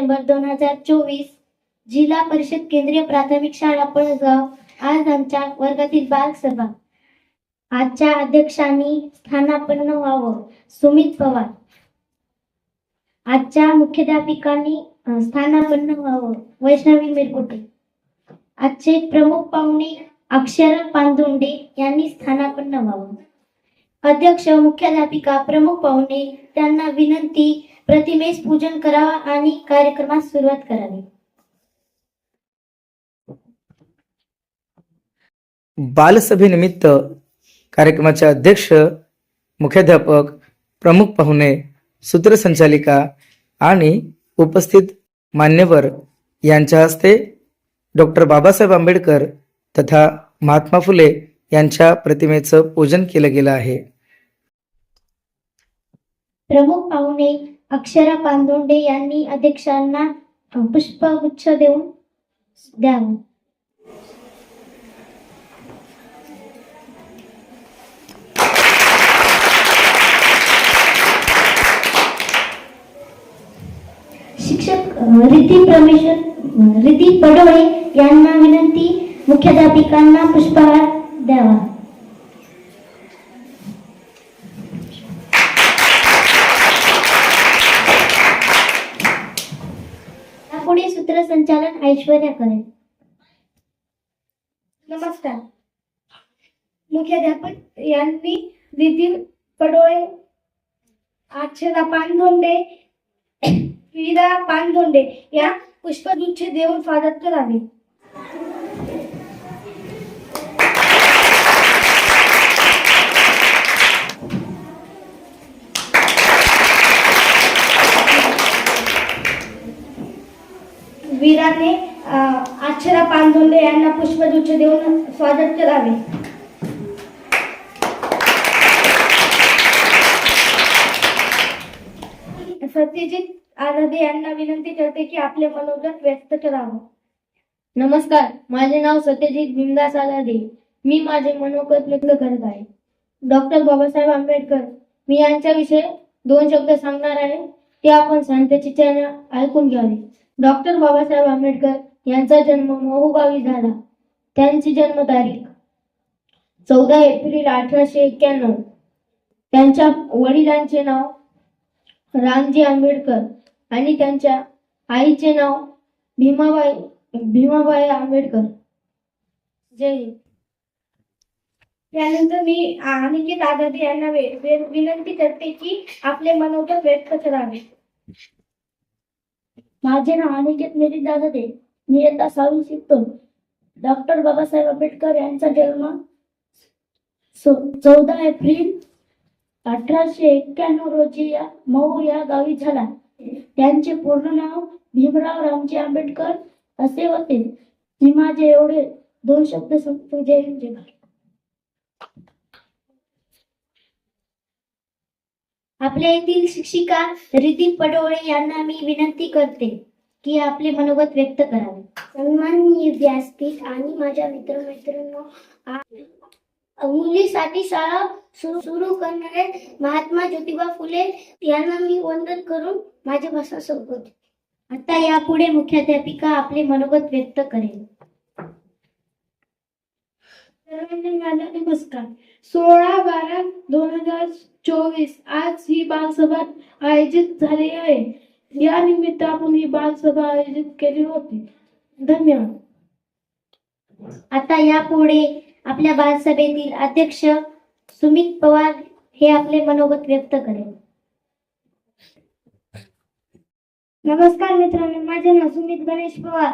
डिसेंबर दोन हजार चोवीस जिल्हा परिषद केंद्रीय प्राथमिक शाळा पळसगाव आज आमच्या वर्गातील बालसभा. आजच्या अध्यक्षांनी स्थानापन्न व्हावं सुमित पवार. आजच्या मुख्याध्यापिकांनी स्थानापन्न व्हावं वैष्णवी मिरकुटे. आजचे प्रमुख पाहुणे अक्षरा पांदुंडे यांनी स्थानापन्न व्हावं. अध्यक्ष मुख्याध्यापिका प्रमुख पाहुणे त्यांना विनंती प्रतिमेस पूजन करावा आणि कार्यक्रमास सुरुवात करावी. बालसभेनिमित्त कार्यक्रमाचे अध्यक्ष मुख्याध्यापक प्रमुख पाहुणे सूत्रसंचालिका आणि उपस्थित मान्यवर यांच्या हस्ते डॉक्टर बाबासाहेब आंबेडकर तथा महात्मा फुले यांच्या प्रतिमेचं पूजन केलं गेलं आहे. प्रमुख पाहुणे अक्षरा पांदोंडे यांनी अध्यक्षांना पुष्पगुच्छ देऊन द्यावं. शिक्षक रिती परमेश्वर रिती पडोळे यांना विनंती मुख्याध्यापिकांना पुष्पहार द्यावा. पुणे सूत्रसंचालन ऐश्वर्या करेल. नमस्कार. मुख्याध्यापक यांनी नितीन पडोळे अक्षरा पानधोंडे विदा पानधोंडे या पुष्पगुच्छ देऊन स्वागत करावे अक्षरा पानधोंडे यांना पुष्पगुच्छ देऊन स्वागत करावे. सत्यजित आनंदे यांना विनंती करते की आपले मनोगत व्यक्त करावं. नमस्कार माझे नाव सत्यजित भीमदास आलादे. मी माझे मनोगत व्यक्त करत आहे. डॉक्टर बाबासाहेब आंबेडकर मी यांच्याविषयी दोन शब्द सांगणार आहे. ते आपण शांतचित्ताने ऐकून घ्यावे. डॉक्टर बाबासाहेब आंबेडकर यांचा जन्म महू गावी झाला. त्यांची जन्मतारीख चौदा एप्रिल अठराशे एक्क्याण्णव. त्यांच्या वडिलांचे नाव रामजी आंबेडकर आणि त्यांच्या आईचे नाव भीमाबाई भीमाबाई आंबेडकर. जय हिंद. त्यानंतर मी अनिकेत आझादे यांना विनंती करते की आपले मनोगत व्यक्त करावे. माझे नाव अनिकेत मेरी दादादे मी इयत्ता सहावी शिकतो. डॉक्टर बाबासाहेब आंबेडकर यांचा जन्म चौदा एप्रिल अठराशे एक्क्याण्णव रोजी या मऊ या गावी झाला. त्यांचे पूर्ण नाव भीमराव रामजी आंबेडकर असे होते. मी माझे एवढे दोन शब्द सांगतो. जय हिंद जय आपल्या येथील शिक्षिका रिती पडोळे यांना मी विनंती करते. की आपले मनोगत व्यक्त करावे. सन्माननीय व्यासपीठ आणि माझ्या मित्रमैत्रिणींनो मुलीसाठी शाळा सुरू करणारे महात्मा ज्योतिबा फुले यांना मी वंदन करून माझे भाषण संपवते आता यापुढे मुख्याध्यापिका आपले मनोगत व्यक्त करेल. सर्वांना नमस्कार. सोळा बारा दोन हजार चोवीस आज ही बालसभा आयोजित झाली आहे. या निमित्त आपण ही बालसभा आयोजित केली होती. धन्यवाद. आता यापुढे आपल्या बालसभेतील अध्यक्ष सुमित पवार हे आपले मनोगत व्यक्त करेल. नमस्कार मित्रांनो माझे नाव सुमित गणेश पवार.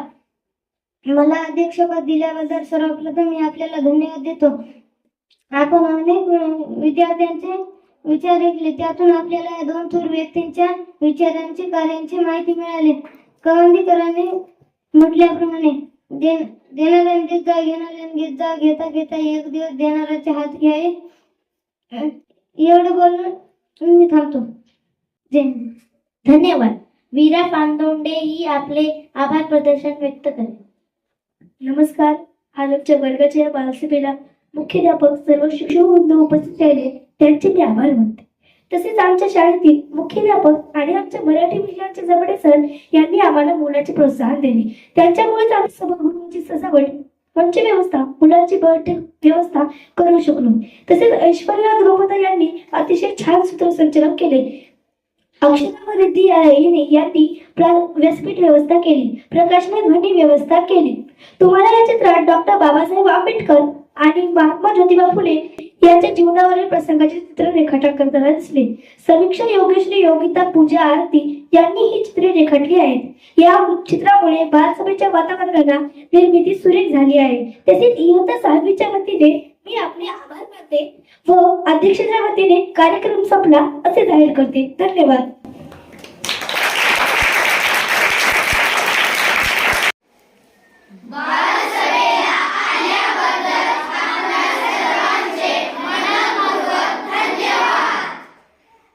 मला अध्यक्षपद दिल्याबद्दल सर्वप्रथम मी आपल्याला धन्यवाद देतो. आपण अनेक विद्यार्थ्यांचे विचार ऐकले त्यातून आपल्याला या दोन थोर व्यक्तींच्या विचारांची कार्यांची माहिती मिळाली. कवंदीकरांनी म्हटल्याप्रमाणे दे- घेत जा घेणाऱ्याने घेत जा घेता घेता एक दिवस देणाऱ्याचे हात घ्यावे. एवढं बोलून मी थांबतो. धन्यवाद. वीरा पांदोंडे ही आपले आभार प्रदर्शन व्यक्त करे नमस्कार. आजच्या वर्गाच्या या बालसभेला मुख्याध्यापक सर्व शिक्षक वृंद उपस्थित राहिले. त्यांचे मी आभार मानते. तसेच आमच्या शाळेतील मुख्याध्यापक आणि आमच्या मराठी विषयाचे जबडे सर यांनी आम्हाला मुलाचे प्रोत्साहन दिले. त्यांच्यामुळेच आम्ही सभागृहांची सजावट मंच व्यवस्था मुलांची बैठक व्यवस्था करू शकलो. तसेच ऐश्वर्या द्रौपदा यांनी अतिशय छान सूत्रसंचलन केले. अक्षता रेड्डी यांनी यांनी व्यासपीठ व्यवस्था केली. प्रकाशने ध्वनी व्यवस्था केली. तुम्हाला या चित्रात डॉक्टर बाबासाहेब आंबेडकर आणि महात्मा ज्योतिबा फुले त्यांच्या जीवनावरील प्रसंगाचे चित्र रेखाटन करताना दिसले. समीक्षा योगेश्री योगिता पूजा आरती यांनी ही चित्रे रेखाटली आहेत. या चित्रामुळे बालसभेच्या वातावरणाला निर्मिती सुरेख झाली आहे. तसेच इयत्ता सहावीच्या वतीने मी आपले आभार मानते व अध्यक्षाच्या वतीने कार्यक्रम संपला असे जाहीर करते. धन्यवाद.